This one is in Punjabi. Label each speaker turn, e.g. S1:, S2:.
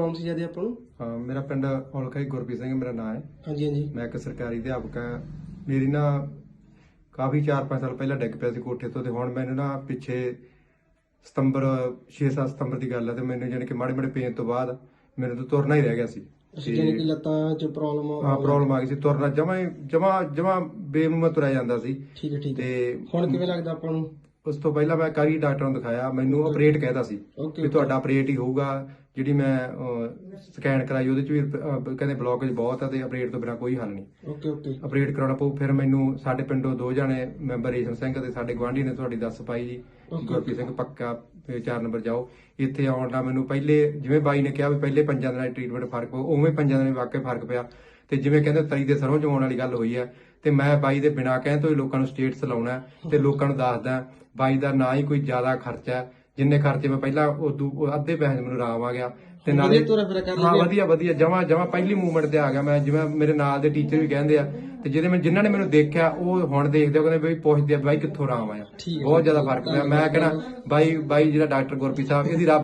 S1: ਨਾਮ ਸੀ ਜ਼ਿਆਦਾ ਆਪਾਂ ਨੂੰ?
S2: ਹਾਂ ਮੇਰਾ ਪਿੰਡ ਔਲਖਾਈ ਗੁਰਪ੍ਰੀਤ ਸਿੰਘ ਮੇਰਾ ਨਾਮ ਹੈ।
S1: ਹਾਂਜੀ ਹਾਂਜੀ।
S2: ਮੈਂ ਇੱਕ ਸਰਕਾਰੀ ਅਧਿਆਪਕ ਹਾਂ। ਮੇਰੀ ਨਾ ਕਾਫੀ 4-5 ਸਾਲ ਪਹਿਲਾਂ ਡਿੱਗ ਪਿਆ ਸੀ ਕੋਠੇ ਤੋਂ ਤੇ ਹੁਣ ਮੈਨੂੰ ਨਾ ਪਿੱਛੇ ਸਤੰਬਰ 6-7 ਸਤੰਬਰ ਦੀ ਗੱਲ ਹੈ ਤੇ ਮੈਨੂੰ ਜਾਣੀ ਕਿ ਮਾੜੇ ਮਾੜੇ ਪੇਨ ਤੋਂ ਬਾਅਦ ਮੇਰੇ ਤੋਂ ਤੁਰਨਾ ਹੀ ਰਹਿ ਗਿਆ ਸੀ।
S1: ਅਸੀਂ ਜਾਨੀ ਕਿ ਲੱਤਾਂ 'ਚ ਪ੍ਰੋਬਲਮ
S2: ਹਾਂ ਪ੍ਰੋਬਲਮ ਆ ਗਈ ਸੀ। ਤੁਰਨਾ ਜਮਾ ਜਮਾ ਜਮਾ ਬੇਮੁਮਾ ਤੁਰਿਆ ਜਾਂਦਾ ਸੀ।
S1: ਠੀਕ ਹੈ ਠੀਕ ਹੈ।
S2: ਤੇ
S1: ਹੁਣ ਕਿਵੇਂ ਲੱਗਦਾ ਆਪਾਂ ਨੂੰ?
S2: ਉਸ ਤੋਂ ਪਹਿਲਾਂ ਮੈਂ ਕਾਰੀ ਡਾਕਟਰ ਨੂੰ ਦਿਖਾਇਆ ਮੈਨੂੰ ਆਪਰੇਟ ਕਹਿਦਾ ਸੀ ਵੀ ਤੁਹਾਡਾ ਆਪਰੇਟ ਹੀ ਹੋਊਗਾ ਜਿਹੜੀ ਮੈਂ ਸਕੈਨ ਕਰਾਈ ਉਹਦੇ ਚ ਵੀ ਅਹ, ਕਹਿੰਦੇ ਬਲੌਕੇਜ ਬਹੁਤ ਆ ਤੇ ਆਪਰੇਟ ਤੋਂ ਬਿਨਾ ਕੋਈ ਹੱਲ ਨਹੀਂ।
S1: ਓਕੇ ਓਕੇ
S2: ਆਪਰੇਟ ਕਰਾਉਣਾ ਪਊ ਫਿਰ ਮੈਨੂੰ ਸਾਡੇ ਪਿੰਡੋਂ ਦੋ ਜਾਣੇ ਮੈਂਬਰ ਰੇਸ਼ਮ ਸਿੰਘ ਤੇ ਸਾਡੇ ਗਵਾਂਢੀ ਨੇ ਤੁਹਾਡੀ ਦੱਸ ਪਾਈ ਜੀ. ਗੁਰਪ੍ਰੀਤ ਸਿੰਘ ਪੱਕਾ 4 ਨੰਬਰ ਜਾਓ। ਇੱਥੇ ਆਉਣ ਦਾ ਮੈਨੂੰ ਪਹਿਲੇ ਜਿਵੇਂ ਬਾਈ ਨੇ ਕਿਹਾ ਵੀ ਪਹਿਲੇ ਪੰਜਾਂ ਦਿਨਾਂ ਦੀ ਟ੍ਰੀਟਮੈਂਟ ਫ਼ਰਕ ਪਊ ਉਵੇਂ ਪੰਜਾਂ ਦਿਨਾਂ ਵਿੱਚ ਵਾਕਈ ਫ਼ਰਕ ਪਿਆ। ਤੇ ਜਿਵੇਂ ਕਹਿੰਦੇ ਤਰੀ ਦੇ ਸਰੋਂ ਚੋਣ ਵਾਲੀ ਗੱਲ ਹੋਈ ਹੈ ਤੇ ਮੈਂ ਬਾਈ ਦੇ ਬਿਨਾਂ ਕਹਿਣ ਤੋਂ ਹੀ ਲੋਕਾਂ ਨੂੰ ਸਟੇਟਸ ਲਾਉਣਾ ਤੇ ਲੋਕਾਂ ਨੂੰ ਦੱਸਦਾ ਬਾਈ ਦਾ ਨਾ ਹੀ ਕੋਈ ਜ਼ਿਆਦਾ ਖਰਚਾ ਹੈ। ਜਿੰਨੇ ਖਰਚੇ ਮੈਂ ਪਹਿਲਾਂ ਉਹ ਅੱਧੇ ਪੈਸੇ ਮੈਨੂੰ ਆਰਾਮ ਆ ਗਿਆ ਤੇ ਨਾਲੇ
S1: ਕਰ
S2: ਹਾਂ
S1: ਆ।
S2: ਵਧੀਆ ਵਧੀਆ ਜਮਾ ਜਮਾ ਪਹਿਲੀ ਮੂਵਮੈਂਟ ਤੇ ਆ ਗਿਆ ਮੈਂ ਜਿਵੇਂ ਮੇਰੇ ਨਾਲ ਦੇ ਟੀਚਰ ਵੀ ਕਹਿੰਦੇ ਆ ਤੇ ਜਿਹਦੇ ਮੈਂ ਜਿਨ੍ਹਾਂ ਨੇ ਮੈਨੂੰ ਦੇਖਿਆ ਉਹ ਹੁਣ ਦੇਖਦੇ ਆ ਕਹਿੰਦੇ ਬਈ ਪੁੱਛਦੇ ਆ ਬਾਈ ਕਿੱਥੋਂ ਆਇਆ
S1: ਠੀਕ ਹੈ,
S2: ਬਹੁਤ ਜ਼ਿਆਦਾ। ਫ਼ਰਕ ਪਿਆ ਮੈਂ ਕਹਿੰਦਾ ਬਾਈ ਬਾਈ ਜਿਹੜਾ ਡਾਕਟਰ ਗੁਰਪ੍ਰੀਤ ਸਾਹਿਬ ਇਹਦੀ ਰੱਬ